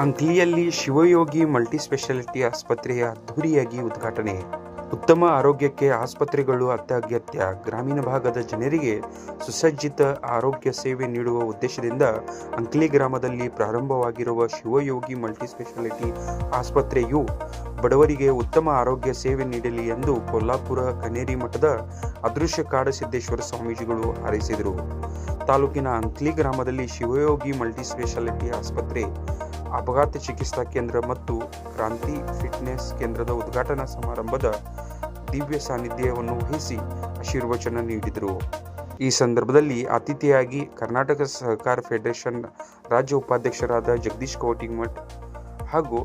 ಅಂಕ್ಲಿಯಲ್ಲಿ Shivayogi multispeciality ಆಸ್ಪತ್ರೆಯ ಅದ್ಧೂರಿಯಾಗಿ ಉದ್ಘಾಟನೆ. ಉತ್ತಮ ಆರೋಗ್ಯಕ್ಕೆ ಆಸ್ಪತ್ರೆಗಳು ಅತ್ಯಗತ್ಯ. ಗ್ರಾಮೀಣ ಭಾಗದ ಜನರಿಗೆ ಸುಸಜ್ಜಿತ ಆರೋಗ್ಯ ಸೇವೆ ನೀಡುವ ಉದ್ದೇಶದಿಂದ ಅಂಕ್ಲಿ ಗ್ರಾಮದಲ್ಲಿ ಪ್ರಾರಂಭವಾಗಿರುವ ಶಿವಯೋಗಿ ಮಲ್ಟಿಸ್ಪೆಷಾಲಿಟಿ ಆಸ್ಪತ್ರೆಯು ಬಡವರಿಗೆ ಉತ್ತಮ ಆರೋಗ್ಯ ಸೇವೆ ನೀಡಲಿ ಎಂದು ಕೊಲ್ಲಾಪುರ ಕನೇರಿ ಮಠದ ಅದೃಶ್ಯ ಕಾಡಸಿದ್ದೇಶ್ವರ ಸ್ವಾಮೀಜಿಗಳು ಹಾರೈಸಿದರು. ತಾಲೂಕಿನ ಅಂಕ್ಲಿ ಗ್ರಾಮದಲ್ಲಿ ಶಿವಯೋಗಿ ಮಲ್ಟಿಸ್ಪೆಷಾಲಿಟಿ ಆಸ್ಪತ್ರೆ ಅಪಘಾತ ಚಿಕಿತ್ಸಾ ಕೇಂದ್ರ ಮತ್ತು ಕ್ರಾಂತಿ ಫಿಟ್ನೆಸ್ ಕೇಂದ್ರದ ಉದ್ಘಾಟನಾ ಸಮಾರಂಭದ ದಿವ್ಯ ಸಾನ್ನಿಧ್ಯವನ್ನು ವಹಿಸಿ ಆಶೀರ್ವಚನ ನೀಡಿದರು. ಈ ಸಂದರ್ಭದಲ್ಲಿ ಅತಿಥಿಯಾಗಿ ಕರ್ನಾಟಕ ಸಹಕಾರ ಫೆಡರೇಷನ್ ರಾಜ್ಯ ಉಪಾಧ್ಯಕ್ಷರಾದ ಜಗದೀಶ್ ಕವಟಿಮಠ್ ಹಾಗೂ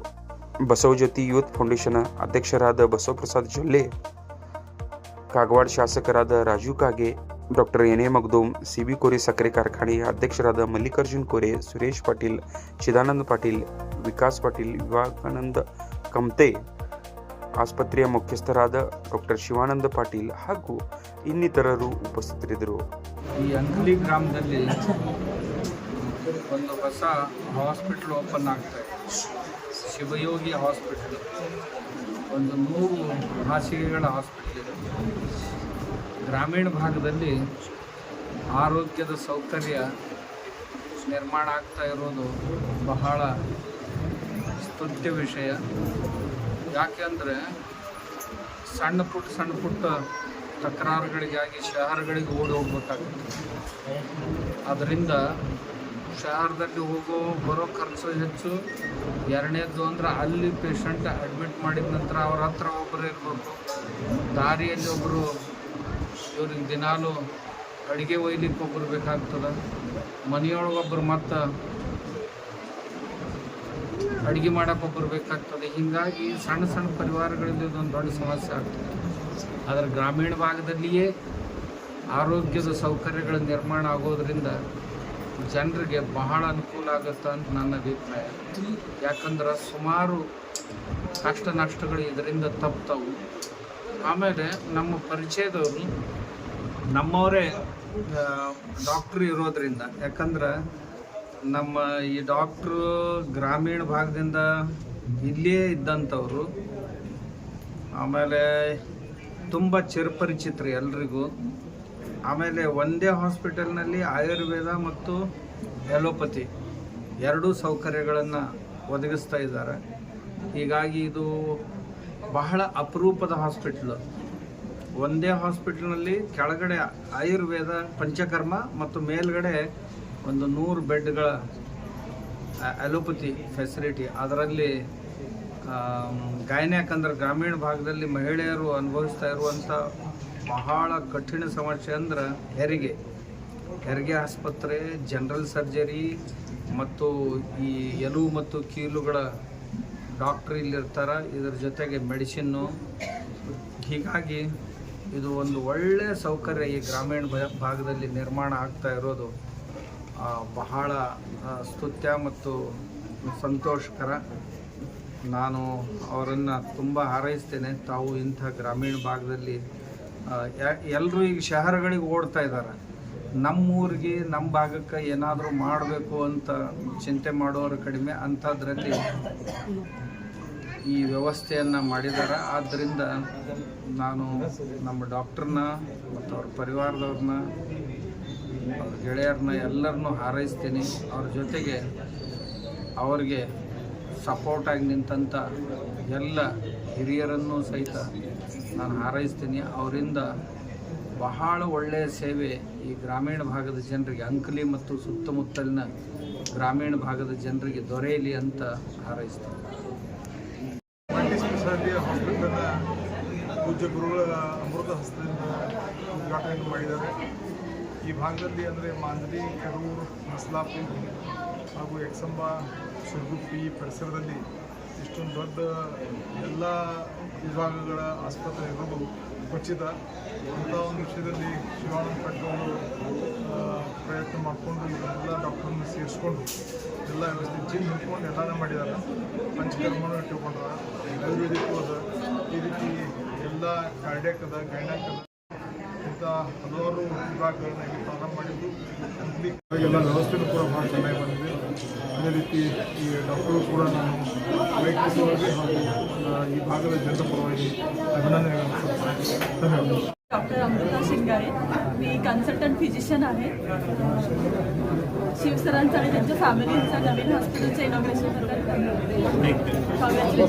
ಬಸವಜ್ಯೋತಿ ಯೂತ್ ಫೌಂಡೇಶನ್ ಅಧ್ಯಕ್ಷರಾದ ಬಸವಪ್ರಸಾದ್ ಜೊಲ್ಲೆ, ಕಾಗವಾಡ ಶಾಸಕರಾದ Raju Kage doctor N A Magdum C B Kori ಸಕ್ಕರೆ ಕಾರ್ಖಾನೆಯ ಅಧ್ಯಕ್ಷರಾದ ಮಲ್ಲಿಕಾರ್ಜುನ್ ಕೋರೆ, ಸುರೇಶ್ ಪಾಟೀಲ್, ಚಿದಾನಂದ ಪಾಟೀಲ್, ವಿಕಾಸ್ ಪಾಟೀಲ್, ವಿವೇಕಾನಂದ ಕಮ್ತೆ, ಆಸ್ಪತ್ರೆಯ ಮುಖ್ಯಸ್ಥರಾದ ಡಾಕ್ಟರ್ ಶಿವಾನಂದ ಪಾಟೀಲ್ ಹಾಗೂ ಇನ್ನಿತರರು ಉಪಸ್ಥಿತರಿದ್ದರು. ಈ ಅಂಗಲಿ ಗ್ರಾಮದಲ್ಲಿ ಒಂದು ಹೊಸ ಹಾಸ್ಪಿಟ್ಲ್ ಓಪನ್ ಆಗ್ತಾ ಇದೆ. ಶಿವಯೋಗಿ ಹಾಸ್ಪಿಟ್ಲ್. ಒಂದು ಮೂರು ಹಾಸಿಗೆಗಳ ಹಾಸ್ಪಿಟ್ಲ್ ಇದೆ. ಗ್ರಾಮೀಣ ಭಾಗದಲ್ಲಿ ಆರೋಗ್ಯದ ಸೌಕರ್ಯ ನಿರ್ಮಾಣ ಆಗ್ತಾ ಇರೋದು ಬಹಳ ಸ್ತುತ್ಯ ವಿಷಯ. ಯಾಕೆಂದರೆ ಸಣ್ಣ ಪುಟ್ಟ ಸಣ್ಣ ಪುಟ್ಟ ತಕರಾರುಗಳಿಗಾಗಿ ಶಹರಗಳಿಗೆ ಓಡಿ ಹೋಗ್ಬೇಕಾಗುತ್ತೆ. ಅದರಿಂದ ಶಹರದಲ್ಲಿ ಹೋಗೋ, ಬರೋ ಖರ್ಚು ಹೆಚ್ಚು. ಎರಡನೇದು ಅಂದ್ರೆ ಅಲ್ಲಿ ಪೇಷಂಟ್ ಅಡ್ಮಿಟ್ ಮಾಡಿದ ನಂತರ ಅವ್ರ ಹತ್ರ ಒಬ್ಬರು ಇರಬೇಕು. ದಾರಿಯಲ್ಲಿ ಒಬ್ಬರು ಇವ್ರಿಗೆ ದಿನಾಲು ಅಡುಗೆ ಒಯ್ಲಿಕ್ಕೆ ಒಬ್ಬರು ಬೇಕಾಗ್ತದೆ. ಮನೆಯೊಳಗೊಬ್ಬರು ಮತ್ತು ಅಡುಗೆ ಮಾಡೋಕೆ ಒಬ್ಬರು ಬೇಕಾಗ್ತದೆ. ಹೀಗಾಗಿ ಸಣ್ಣ ಸಣ್ಣ ಪರಿವಾರಗಳಲ್ಲಿ ಇದೊಂದು ದೊಡ್ಡ ಸಮಸ್ಯೆ ಆಗ್ತದೆ. ಆದರೆ ಗ್ರಾಮೀಣ ಭಾಗದಲ್ಲಿಯೇ ಆರೋಗ್ಯದ ಸೌಕರ್ಯಗಳ ನಿರ್ಮಾಣ ಆಗೋದರಿಂದ ಜನರಿಗೆ ಬಹಳ ಅನುಕೂಲ ಆಗುತ್ತೆ ಅಂತ ನನ್ನ ಅಭಿಪ್ರಾಯ. ಯಾಕಂದ್ರೆ ಸುಮಾರು ಕಷ್ಟ ನಷ್ಟಗಳು ಇದರಿಂದ ತಪ್ತವು. ಆಮೇಲೆ ನಮ್ಮ ಪರಿಚಯದವರು ನಮ್ಮವರೇ ಡಾಕ್ಟ್ರು ಇರೋದ್ರಿಂದ. ಯಾಕಂದ್ರೆ ನಮ್ಮ ಈ ಡಾಕ್ಟ್ರು ಗ್ರಾಮೀಣ ಭಾಗದಿಂದ ಇಲ್ಲಿಯೇ ಇದ್ದಂಥವ್ರು, ಆಮೇಲೆ ತುಂಬ ಚಿರಪರಿಚಿತರು ಎಲ್ರಿಗೂ. ಆಮೇಲೆ ಒಂದೇ ಹಾಸ್ಪಿಟಲ್ನಲ್ಲಿ ಆಯುರ್ವೇದ ಮತ್ತು ಎಲೋಪತಿ ಎರಡೂ ಸೌಕರ್ಯಗಳನ್ನು ಒದಗಿಸ್ತಾ ಇದ್ದಾರೆ. ಹೀಗಾಗಿ ಇದು ಬಹಳ ಅಪರೂಪದ ಹಾಸ್ಪಿಟ್ಲು ಒಂದೇ ಹಾಸ್ಪಿಟ್ಲ್ನಲ್ಲಿ ಕೆಳಗಡೆ ಆಯುರ್ವೇದ, ಪಂಚಕರ್ಮ ಮತ್ತು ಮೇಲ್ಗಡೆ ಒಂದು ನೂರು ಬೆಡ್ಗಳ ಅಲೋಪತಿ ಫೆಸಿಲಿಟಿ ಅದರಲ್ಲಿ ಗಾಯನ ಯಾಕಂದ್ರೆ ಗ್ರಾಮೀಣ ಭಾಗದಲ್ಲಿ ಮಹಿಳೆಯರು ಅನುಭವಿಸ್ತಾ ಇರುವಂಥ ಬಹಳ ಕಠಿಣ ಸಮಸ್ಯೆ ಅಂದ್ರೆ ಹೆರಿಗೆ. ಹೆರಿಗೆ ಆಸ್ಪತ್ರೆ ಜನರಲ್ ಸರ್ಜರಿ ಮತ್ತು ಈ ಎಲು ಮತ್ತು ಕೀಲುಗಳ ಡಾಕ್ಟ್ರ್ ಇಲ್ಲಿರ್ತಾರೆ. ಇದ್ರ ಜೊತೆಗೆ ಮೆಡಿಸಿನ್ನು. ಹೀಗಾಗಿ ಇದು ಒಂದು ಒಳ್ಳೆಯ ಸೌಕರ್ಯ ಈ ಗ್ರಾಮೀಣ ಭಾಗದಲ್ಲಿ ನಿರ್ಮಾಣ ಆಗ್ತಾ ಇರೋದು. ಬಹಳ ಸ್ತುತ್ಯ ಮತ್ತು ಸಂತೋಷಕರ. ನಾನು ಅವರನ್ನು ತುಂಬ ಹಾರೈಸ್ತೇನೆ. ತಾವು ಇಂಥ ಗ್ರಾಮೀಣ ಭಾಗದಲ್ಲಿ ಎಲ್ಲರೂ ಈಗ ಶಹರಗಳಿಗೆ ಓಡ್ತಾ ಇದ್ದಾರೆ. ನಮ್ಮೂರಿಗೆ, ನಮ್ಮ ಭಾಗಕ್ಕೆ ಏನಾದರೂ ಮಾಡಬೇಕು ಅಂತ ಚಿಂತೆ ಮಾಡೋರು ಕಡಿಮೆ. ಅಂಥದ್ರಲ್ಲಿ ಈ ವ್ಯವಸ್ಥೆಯನ್ನು ಮಾಡಿದ್ದಾರೆ ಆದ್ದರಿಂದ ನಾನು ನಮ್ಮ ಡಾಕ್ಟ್ರನ್ನ ಮತ್ತು ಅವ್ರ ಪರಿವಾರದವ್ರನ್ನ, ಅವ್ರ ಗೆಳೆಯರನ್ನ ಎಲ್ಲರನ್ನೂ ಹಾರೈಸ್ತೀನಿ. ಅವ್ರ ಜೊತೆಗೆ ಅವ್ರಿಗೆ ಸಪೋರ್ಟಾಗಿ ನಿಂತಂಥ ಎಲ್ಲ ಹಿರಿಯರನ್ನು ಸಹಿತ ನಾನು ಹಾರೈಸ್ತೀನಿ. ಅವರಿಂದ ಬಹಳ ಒಳ್ಳೆಯ ಸೇವೆ ಈ ಗ್ರಾಮೀಣ ಭಾಗದ ಜನರಿಗೆ, ಅಂಕಲಿ ಮತ್ತು ಸುತ್ತಮುತ್ತಲಿನ ಗ್ರಾಮೀಣ ಭಾಗದ ಜನರಿಗೆ ದೊರೆಯಲಿ ಅಂತ ಹಾರೈಸ್ತೀನಿ. ಮಲ್ಟಿ ಸ್ಪೆಷಾಲಿಟಿ ಹಾಸ್ಪಿಟಲ್ನ ಪೂಜ್ಯ ಗುರುಗಳ ಅಮೃತ ಹಸ್ತದಿಂದ ಉದ್ಘಾಟನೆಯನ್ನು ಮಾಡಿದ್ದಾರೆ. ಈ ಭಾಗದಲ್ಲಿ ಅಂದರೆ ಮಾಂಜಲಿ ಕರೂರು ಮಸ್ಲಾಪಿ ಹಾಗೂ ಎಕ್ಸಂಬ, ಸುರ್ಗುಪ್ಪಿ ಪರಿಸರದಲ್ಲಿ ಇಷ್ಟೊಂದು ದೊಡ್ಡ ಎಲ್ಲ ವಿಭಾಗಗಳ ಆಸ್ಪತ್ರೆ ಇರೋದು ಖಚಿತ ಅಂಥ ಒಂದು ವಿಷಯದಲ್ಲಿ ಶಿವಾನಂದ ಪಟ್ಟು ಅವರು ಪ್ರಯತ್ನ ಮಾಡಿಕೊಂಡು ಇವರೆಲ್ಲ ಡಾಕ್ಟರ್ನ ಸೇರಿಸ್ಕೊಂಡು ಎಲ್ಲ ವ್ಯವಸ್ಥೆ ಜಿಮ್ ಹಿಡ್ಕೊಂಡು ಎಲ್ಲನೇ ಮಾಡಿದ್ದಾರೆ ಪಂಚಕರ್ಮನೂ ಇಟ್ಟುಕೊಂಡ್ರ ಆಯುರ್ವೇದಿಕ್ ಅದ ಈ ರೀತಿ ಎಲ್ಲ ಕಾರ್ಡ್ಯಾಕ್ ಅದ ಗೈನಾಕ್ ಅದ, ಇಂಥ ಹಲವಾರು ವಿಭಾಗಗಳನ್ನ ಪ್ರಾರಂಭ ಮಾಡಿದ್ದು. ಎಲ್ಲ ಎಲ್ಲ ಅದೇ ರೀತಿ ಈ ಡಾಕ್ಟರು ಕೂಡ ನಾನು ವೈಯಕ್ತಿಕವಾಗಿ ಹಾಗೂ ಆ, ಈ ಭಾಗದ ಜನರ ಪರವಾಗಿ ಅಭಿನಂದನೆಗಳನ್ನು ಸಲ್ಲಿಸ್ತೇನೆ ಧನ್ಯವಾದಗಳು डॉक्टर अमृता शिंगारे मी कन्सल्टंट फिजिशियन आहे शिवसरांचं आणि त्यांच्या फॅमिलीचं नवीन हॉस्पिटलच्या इनॉग्रेशनबद्दल कॉंग्रॅच्युलेशन